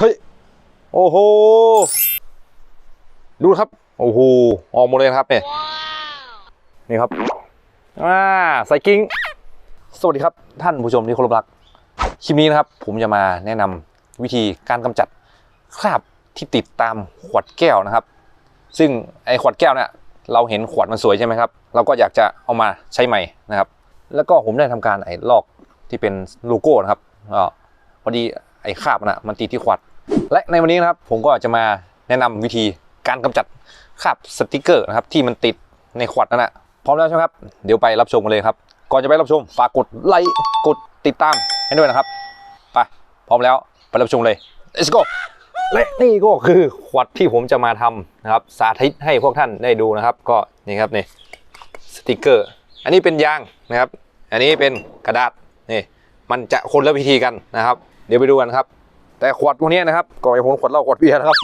เฮ้ย โอ้โห ดูครับ โอ้โห ออกหมดเลยนะครับเนี่ย นี่ครับ อ่าไซกิ้ง สวัสดีครับ ท่านผู้ชมที่เคารพรัก คลิปนี้นะครับ ผมจะมาแนะนำวิธีการกำจัดคราบที่ติดตามขวดแก้วนะครับ ซึ่งไอ้ขวดแก้วเนี่ยเราเห็นขวดมันสวยใช่ไหมครับ เราก็อยากจะเอามาใช้ใหม่นะครับ แล้วก็ผมได้ทำการไอ้ลอกที่เป็นโลโก้นะครับก็พอดีไอ้คราบนะมันติดที่ขวด และในวันนี้นะครับผมก็จะมาแนะนำวิธีการกำจัดคราบสติกเกอร์นะครับที่มันติดในขวดนั่นแหละพร้อมแล้วใช่ไหมครับเดี๋ยวไปรับชมกันเลยครับ ก่อนจะไปรับชมฝากกดไลค์กดติดตามให้ด้วยนะครับไปพร้อมแล้วไปรับชมเลย let's go และนี่ก็คือขวดที่ผมจะมาทำนะครับสาธิตให้พวกท่านได้ดูนะครับ ก็นี่ครับนี่สติกเกอร์ อันนี้เป็นยางนะครับ อันนี้เป็นกระดาษนี่มันจะคนละวิธีกันนะครับ เดี๋ยวไปดูกันครับ แต่ขวดพวกนี้นะครับก็ไอ้ผลขวดเหล้าขวดเบียร์นะครับ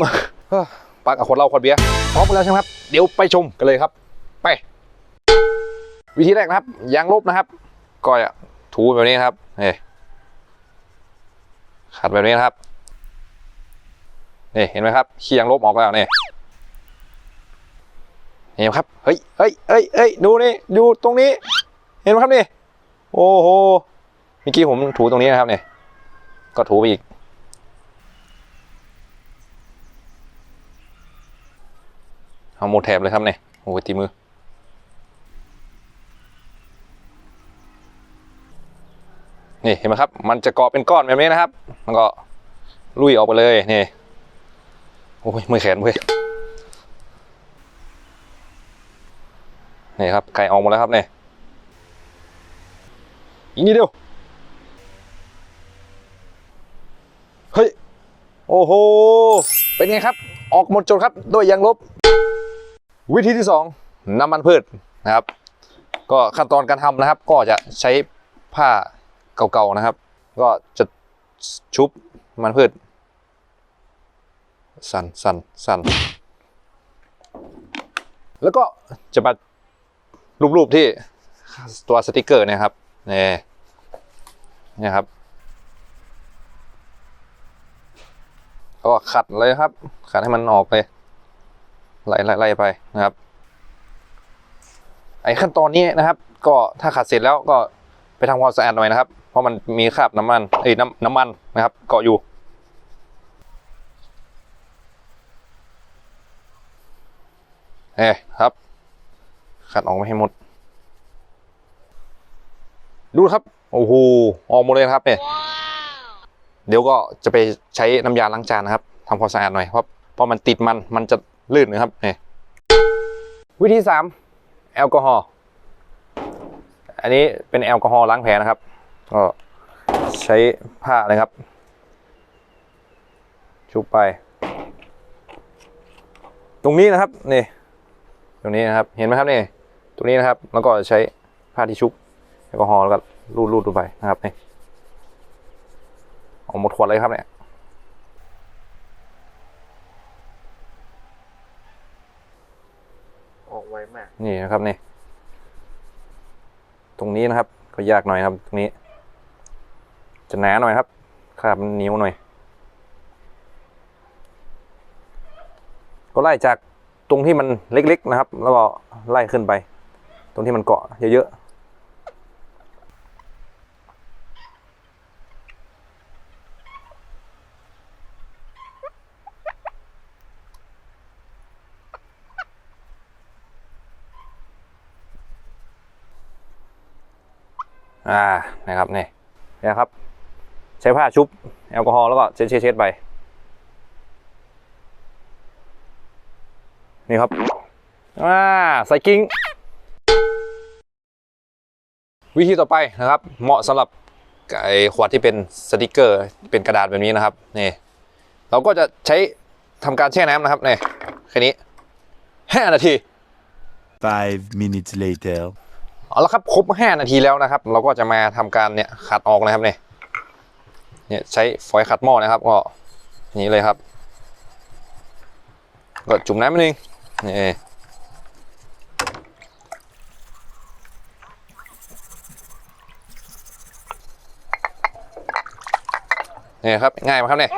ปักกับขวดเหล้าขวดเบียร์พร้อมกันแล้วใช่ไหมครับเดี๋ยวไปชมกันเลยครับ ไป วิธีแรกนะครับยางลบนะครับ ก็จะถูแบบนี้ครับนี่ขัดแบบนี้นะครับนี่เห็นไหมครับขี้ยางลบออกแล้วนี่เห็นไหมครับเฮ้ยเฮ้ยเฮ้ยเฮ้ยดูนี่ดูตรงนี้ เห็นไหมครับนี่โอ้โหเมื่อกี้ผมถูตรงนี้นะครับเนี่ยก็ถูไปอีก เอาหมดแถบเลยครับเนี่ยโอ้ยตีมือ นี่เห็นไหมครับ มันจะเกาะเป็นก้อนแบบนี้นะครับ มันก็ลุยออกไปเลยนี่โอ้ยมือแขนเว้ยนี่ครับไก่ออกหมดแล้วครับเนี่ยอีกนิดเดียวเฮ้ย โอ้โห เป็นไงครับ ออกหมดจดครับ ด้วยยางลบ วิธีที่สองน้ำมันพืชนะครับ ก็ขั้นตอนการทำนะครับ ก็จะใช้ผ้าเก่าๆนะครับ ก็จะชุบน้ำมันพืช สั่นสั่นสั่นแล้วก็จะมารูปๆที่ตัวสติกเกอร์นะครับนี่นี่ครับก็ขัดเลยครับ ขัดให้มันออกเลย ไล่ไล่ไปนะครับ ไอ้ขั้นตอนนี้นะครับ ก็ถ้าขัดเสร็จแล้วก็ไปทำความสะอาดหน่อยนะครับ เพราะมันมีคราบน้ำมันเอ้ยน้ำน้ำมันนะครับเกาะอยู่เอ้ครับ ขัดออกไม่ให้หมด ดูครับ โอ้โหออกหมดเลยครับเนี่ยเดี๋ยวก็จะไปใช้น้ำยาล้างจานนะครับทำความสะอาดหน่อยเพราะเพราะมันติดมันมันจะ ลื่นนะครับนี่วิธีสามแอลกอฮอล์อันนี้เป็นแอลกอฮอล์ล้างแผลนะครับก็ใช้ผ้าเลยครับ ชุบไป ตรงนี้นะครับนี่ตรงนี้นะครับเห็นไหมครับนี่ตรงนี้นะครับ แล้วก็ใช้ผ้าที่ชุบแอลกอฮอล์แล้วก็รูดรูดลงไปนะครับนี่ออกหมดขวดเลยครับเนี่ย ออกไว มากนี่นะครับนี่ ตรงนี้นะครับ ก็ยากหน่อยครับ ตรงนี้ จะหนาหน่อยครับคาบมันเหนียวหน่อย ก็ไล่จากตรงที่มันเล็กๆนะครับ แล้วก็ไล่ขึ้นไป ตรงที่มันเกาะเยอะๆ อ่านะครับนี่นะครับ ใช้ผ้าชุบแอลกอฮอล์แล้วก็เช็ดเช็ดไปนี่ครับอ่าใส่กิ้งวิธีต่อไปนะครับ เหมาะสำหรับไอ้ขวดที่เป็นสติกเกอร์เป็นกระดาษแบบนี้นะครับนี่เราก็จะใช้ทำการแช่น้ำนะครับนี่แค่นี้ห้านาที Five minutes later. เอาละครับครบ 5 นาทีแล้วนะครับ เราก็จะมาทำการเนี่ยขัดออกนะครับเนี่ยเนี่ยใช้ฝอยขัดหม้อนะครับ ก็นี้เลยครับก็จุ่มน้ำนิดนึงนี่นี่ครับง่ายไหมครับเนี่ย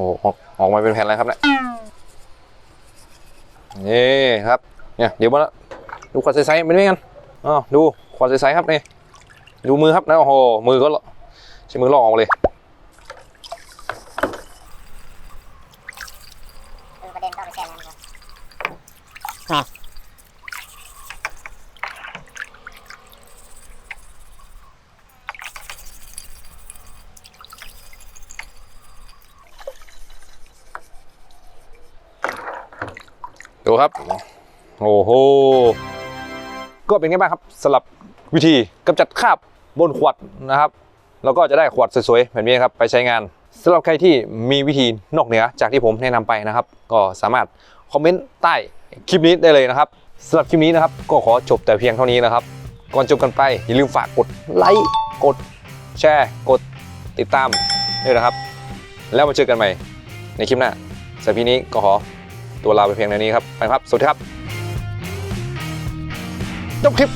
อ้ออกออกมาเป็นแผ่นแล้วครับเนี่ยนี่ครับเนี่ยเดี๋ยวมาละดูขวดใสๆเป็นไงกันอ๋อดูขวดใสๆครับนี่ดูมือครับนะโอ้โหมือก็ใช้มือลอกออกเลย คือประเด็นต้องไปแช่น้ำก่อน ดูครับ โอ้โห ก็เป็นไงบ้างครับสำหรับวิธีกำจัดคราบบนขวดนะครับแล้วก็จะได้ขวดสวยๆแบบนี้ครับไปใช้งานสำหรับใครที่มีวิธีนอกเหนือจากที่ผมแนะนำไปนะครับ ก็สามารถคอมเมนต์ใต้คลิปนี้ได้เลยนะครับสำหรับคลิปนี้นะครับ ก็ขอจบแต่เพียงเท่านี้นะครับ ก่อนจบกันไปอย่าลืมฝากกดไลค์กดแชร์ กดติดตามด้วยนะครับ แล้วมาเจอกันใหม่ในคลิปหน้าสำหรับคลิปนี้ก็ขอ ตัวลาไปเพียงเท่านี้ครับไปครับ สวัสดีครับ จบคลิป